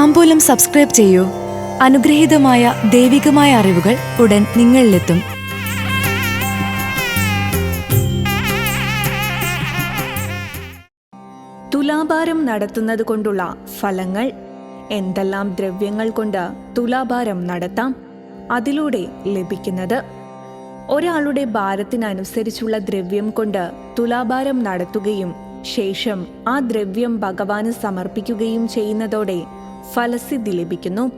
താമ്പൂലം subscribe ചെയ്യൂ. അനുഗ്രഹീതമായ ദൈവികമായ അറിവുകൾ ഉടൻ നിങ്ങളിലെത്തും. തുലാഭാരം നടത്തുന്നത് കൊണ്ടുള്ള ഫലങ്ങൾ എന്തെല്ലാം ദ്രവ്യങ്ങൾ കൊണ്ട് തുലാഭാരം നടത്താം അതിലൂടെ ലഭിക്കുന്നത്. ഒരാളുടെ ഭാരത്തിനനുസരിച്ചുള്ള ദ്രവ്യം കൊണ്ട് തുലാഭാരം നടത്തുകയും ശേഷം ആ ദ്രവ്യം ഭഗവാന് സമർപ്പിക്കുകയും ചെയ്യുന്നതോടെ ഫലസിദ്ധി ലഭിക്കുന്നു.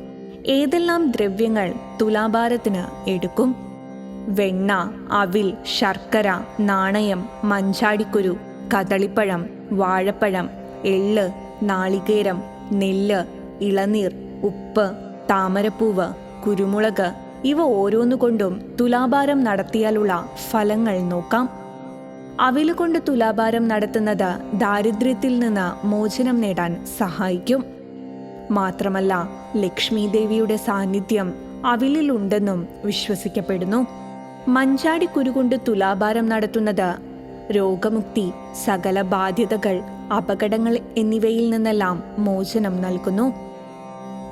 ഏതെല്ലാം ദ്രവ്യങ്ങൾ തുലാഭാരത്തിന് എടുക്കും? വെണ്ണ അവിൽ ശർക്കര നാണയം മഞ്ചാടിക്കുരു കദളിപ്പഴം വാഴപ്പഴം എള്ള് നാളികേരം നെല്ല് ഇളനീർ ഉപ്പ് താമരപ്പൂവ് കുരുമുളക് ഇവ ഓരോന്നുകൊണ്ടും തുലാഭാരം നടത്തിയാലുള്ള ഫലങ്ങൾ നോക്കാം. അവിലുകൊണ്ട് തുലാഭാരം നടത്തുന്നത് ദാരിദ്ര്യത്തിൽ നിന്ന് മോചനം നേടാൻ സഹായിക്കും. മാത്രമല്ല ലക്ഷ്മി ദേവിയുടെ സാന്നിധ്യം അവിലുണ്ടെന്നും വിശ്വസിക്കപ്പെടുന്നു. മഞ്ചാടി കുരുകൊണ്ട് തുലാഭാരം നടത്തുന്നത് രോഗമുക്തി സകല ബാധ്യതകൾ അപകടങ്ങൾ എന്നിവയിൽ നിന്നെല്ലാം മോചനം നൽകുന്നു.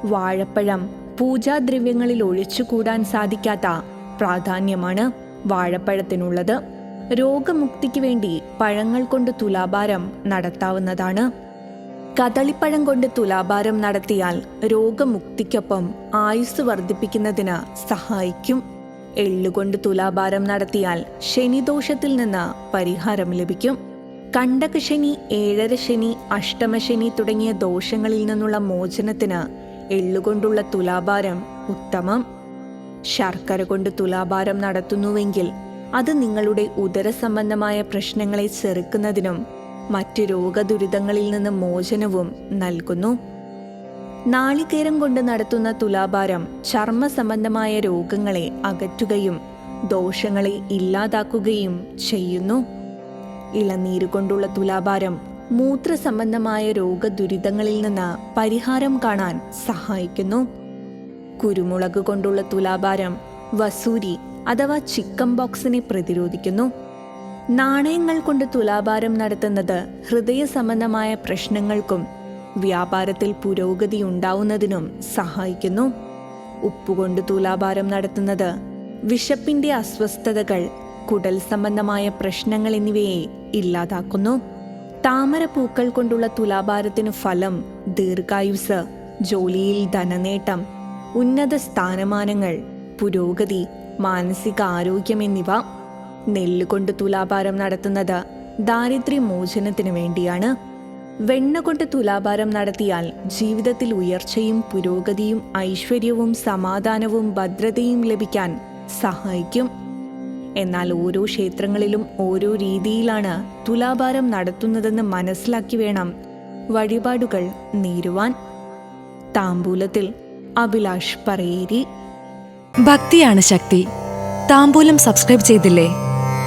വാഴപ്പഴം പൂജാദ്രവ്യങ്ങളിൽ ഒഴിച്ചുകൂടാൻ സാധിക്കാത്ത പ്രാധാന്യമാണ് വാഴപ്പഴത്തിനുള്ളത്. രോഗമുക്തിക്ക് വേണ്ടി പഴങ്ങൾ കൊണ്ട് തുലാഭാരം നടത്താവുന്നതാണ്. കദളിപ്പഴം കൊണ്ട് തുലാഭാരം നടത്തിയാൽ രോഗമുക്തിക്കൊപ്പം ആയുസ് വർദ്ധിപ്പിക്കുന്നതിന് സഹായിക്കും. എള്ളുകൊണ്ട് തുലാഭാരം നടത്തിയാൽ ശനിദോഷത്തിൽ നിന്ന് പരിഹാരം ലഭിക്കും. കണ്ടകശനി ഏഴര ശനി അഷ്ടമശനി തുടങ്ങിയ ദോഷങ്ങളിൽ നിന്നുള്ള മോചനത്തിന് എള്ളുകൊണ്ടുള്ള തുലാഭാരം ഉത്തമം. ശർക്കര കൊണ്ട് തുലാഭാരം നടത്തുന്നുവെങ്കിൽ അത് നിങ്ങളുടെ ഉദരസംബന്ധമായ പ്രശ്നങ്ങളെ ചെറുക്കുന്നതിനും മറ്റ് രോഗദുരിതങ്ങളിൽ നിന്ന് മോചനവും നൽകുന്നു. നാളികേരം കൊണ്ട് നടത്തുന്ന തുലാഭാരം ചർമ്മ സംബന്ധമായ രോഗങ്ങളെ അകറ്റുകയും ദോഷങ്ങളെ ഇല്ലാതാക്കുകയും ചെയ്യുന്നു. ഇളനീര് കൊണ്ടുള്ള തുലാഭാരം മൂത്ര സംബന്ധമായ രോഗദുരിതങ്ങളിൽ നിന്ന് പരിഹാരം കാണാൻ സഹായിക്കുന്നു. കുരുമുളക് കൊണ്ടുള്ള തുലാഭാരം വസൂരി അഥവാ ചിക്കൻ ബോക്സിനെ പ്രതിരോധിക്കുന്നു. നാണയങ്ങൾ കൊണ്ട് തുലാഭാരം നടത്തുന്നത് ഹൃദയ സംബന്ധമായ പ്രശ്നങ്ങൾക്കും വ്യാപാരത്തിൽ പുരോഗതി ഉണ്ടാവുന്നതിനും സഹായിക്കുന്നു. ഉപ്പുകൊണ്ട് തുലാഭാരം നടത്തുന്നത് വിശപ്പിന്റെ അസ്വസ്ഥതകൾ കുടൽ സംബന്ധമായ പ്രശ്നങ്ങൾ എന്നിവയെ ഇല്ലാതാക്കുന്നു. താമര പൂക്കൾ കൊണ്ടുള്ള തുലാഭാരത്തിന് ഫലം ദീർഘായുസ് ജോലിയിൽ ധനനേട്ടം ഉന്നത സ്ഥാനമാനങ്ങൾ പുരോഗതി മാനസിക ആരോഗ്യം എന്നിവ. നെല്ല് തുലാഭാരം നടത്തുന്നത് ദാരിദ്ര്യമോചനത്തിന് വേണ്ടിയാണ്. വെണ്ണ കൊണ്ട് തുലാഭാരം നടത്തിയാൽ ജീവിതത്തിൽ ഉയർച്ചയും പുരോഗതിയും ഐശ്വര്യവും സമാധാനവും ഭദ്രതയും ലഭിക്കാൻ സഹായിക്കും. എന്നാൽ ഓരോ ക്ഷേത്രങ്ങളിലും ഓരോ രീതിയിലാണ് തുലാഭാരം നടത്തുന്നതെന്ന് മനസ്സിലാക്കി വേണം വഴിപാടുകൾ നേരുവാൻ. താമ്പൂലത്തിൽ അഭിലാഷ് പറയേരി. ഭക്തിയാണ് ശക്തി. താമ്പൂലം സബ്സ്ക്രൈബ് ചെയ്തില്ലേ?